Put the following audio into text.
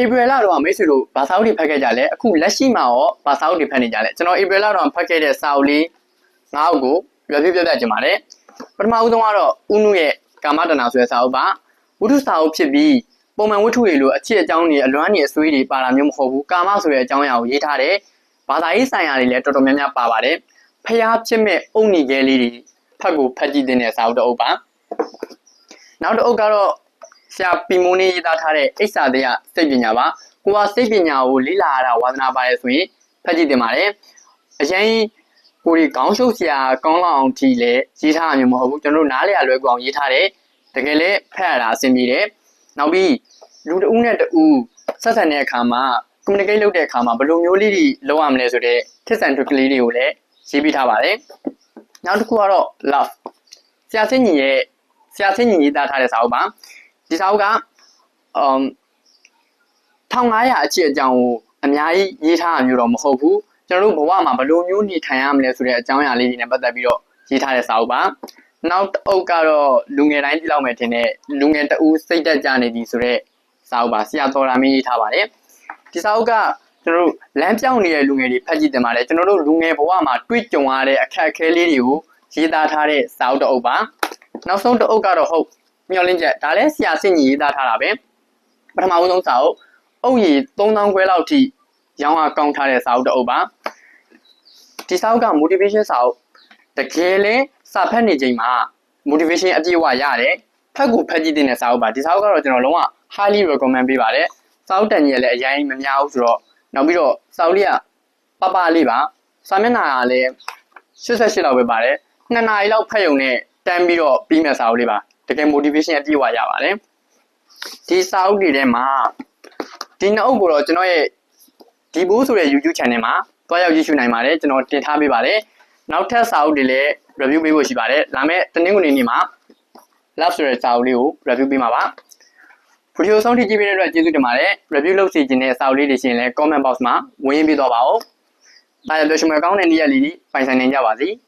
April လတော့မိတ်ဆွေတို့ဘာစာအုပ်တွေဖတ်ခဲ့ကြလဲအခုလက်ရှိမှာရောဘာစာအုပ်တွေဖတ်နေကြလဲကျွန်တော် April လတော့ဖတ်ခဲ့တဲ့စာအုပ်လေး၅အုပ်ကိုပြပြပြပြကြင်ပါတယ်ပထမဦးဆုံးကတော့ဦးနုရဲ့ကာမတဏဆိုတဲ့စာအုပ်ပါဝိတုစာအုပ်ဖြစ်ပြီးပုံမှန်ဝတ္ထုတွေလိုအချစ်အကြောင်းတွေအလွမ်းတွေအစွေးတွေပါတာမျိုးမဟုတ်ဘူးကာမဆိုတဲ့အကြောင်းအရာကိုရေးထားတယ်ဘာသာရေးဆိုင်ရာတွေလည်းတော်တော်များများပါပါတယ်ဖျားဖြစ်မဲ့အုံနီခဲလေးတွေဖတ်ကိုဖတ်ကြည့်တဲ့စာအုပ်တစ်အုပ်ပါနောက်တစ်အုပ်ကတော့ ဆရာပီမိုးနေရေးသားထားတဲ့အိဆာတရားစိတ်ပညာပါကိုကစိတ်ပညာကိုလေ့လာရတာဝါသနာပါတယ်ဆိုရင်ဖတ်ကြည့်တင်ပါတယ်အရင်ကိုဒီခေါင်းရှုပ်ဆရာကောင်းလောက်အောင်ကြည့်လဲရေးထားတာမျိုးမဟုတ်ဘူးကျွန်တော်တို့နားလည်ရလွယ်ကူအောင်ရေးထားတယ်တကယ်လဲဖတ်ရတာအဆင်ပြေတယ်နောက်ပြီးလူတစ်ဦးနဲ့တစ်ဦးဆက်ဆံတဲ့အခါမှာ communicate လုပ်တဲ့အခါမှာဘယ်လိုမျိုးလေးတွေလုပ်ရမလဲဆိုတဲ့ထစ်ဆန်ထွက်ကလေးတွေကိုလည်းရေးပြထားပါတယ်နောက်တစ်ခုကတော့ love ဆရာစင်ညီရဲ့ဆရာစင်ညီရေးသားထားတဲ့စာအုပ်ပါ ဒီစာအုပ်ကအမ်1500အချစ်အကြောင်းကိုအများကြီးရေးထားတာမျိုးတော့မဟုတ်ဘူးကျွန်တော်တို့ဘဝမှာဘယ်လိုမျိုးနေထိုင်ရမလဲဆိုတဲ့အကြောင်းအရာလေးတွေနဲ့ပတ်သက်ပြီးတော့ရေးထားတဲ့စာအုပ်ပါနောက်တစ်အုပ်ကတော့လူငယ်တိုင်းသိလောက်မယ်ထင်တဲ့လူငယ်တဦးစိတ်တက်ကြနေပြီဆိုတဲ့စာအုပ်ပါဆရာတော်လာမင်းရေးထားပါတယ်ဒီစာအုပ်ကကျွန်တော်တို့လမ်းပြောင်းနေတဲ့လူငယ်တွေဖတ်ကြည့်တင်ပါတယ်ကျွန်တော်တို့လူငယ်ဘဝမှာတွေ့ကြုံရတဲ့အခက်အခဲလေးတွေကိုရေးသားထားတဲ့စာအုပ်တစ်အုပ်ပါနောက်ဆုံးတစ်အုပ်ကတော့ဟုတ် မျောလင်းချက်ဒါလည်းဆရာစင်ကြီးရေးသားထားတာပဲပထမဦးဆုံးစာအုပ်အုပ်ရည်3000ခွဲလောက်ထိရောင်းအားကောင်းထားတဲ့စာအုပ်တစ်အုပ်ပါဒီစာအုပ်က motivation စာအုပ်တကယ်လဲစာဖတ်နေချိန်မှာ motivation အပြည့်အဝရတယ်ဖတ်ကိုဖတ်ကြည့်တဲ့စာအုပ်ပါဒီစာအုပ်ကတော့ကျွန်တော်လုံးဝ highly recommend ပေးပါတယ်စာအုပ်တန်ကြီးကလည်းအရင်မများဘူးဆိုတော့နောက်ပြီးတော့စာအုပ်လေးကပပလေးပါစာမျက်နှာကလည်း88လောက်ပဲပါတယ်2နာရီလောက်ဖတ်ရုံနဲ့တန်းပြီးတော့ပြီးမဲ့စာအုပ်လေးပါ တကယ် motivation အပြည့်အဝရပါတယ်ဒီစာအုပ်တွေထဲမှာဒီနှစ်အုပ်ကိုတော့ကျွန်တော်ရဲ့ဒီဘိုးဆိုတဲ့ YouTube channel မှာတွားရောက်ကြည့်ရှုနိုင်ပါတယ်ကျွန်တော်တင်ထားပေးပါတယ်နောက်ထပ်စာအုပ်တွေလည်း review ပေးဖို့ရှိပါတယ်လာမယ့်တနင်္ဂနွေနေ့မှာ love ဆိုတဲ့စာအုပ်လေးကို review ပေးမှာပါဗီဒီယိုဆုံးထိကြည့်ပေးတဲ့အတွက်ကျေးဇူးတင်ပါတယ် review လုပ်စီခြင်းတဲ့စာအုပ်လေးတွေရှင်လည်း comment box မှာဝင်ရင်းပေးတော့ပါဦးဒါရပြောရှင်မကောင်းတဲ့နေ့ရက်လေးပိုင်ဆိုင်နိုင်ကြပါစေ။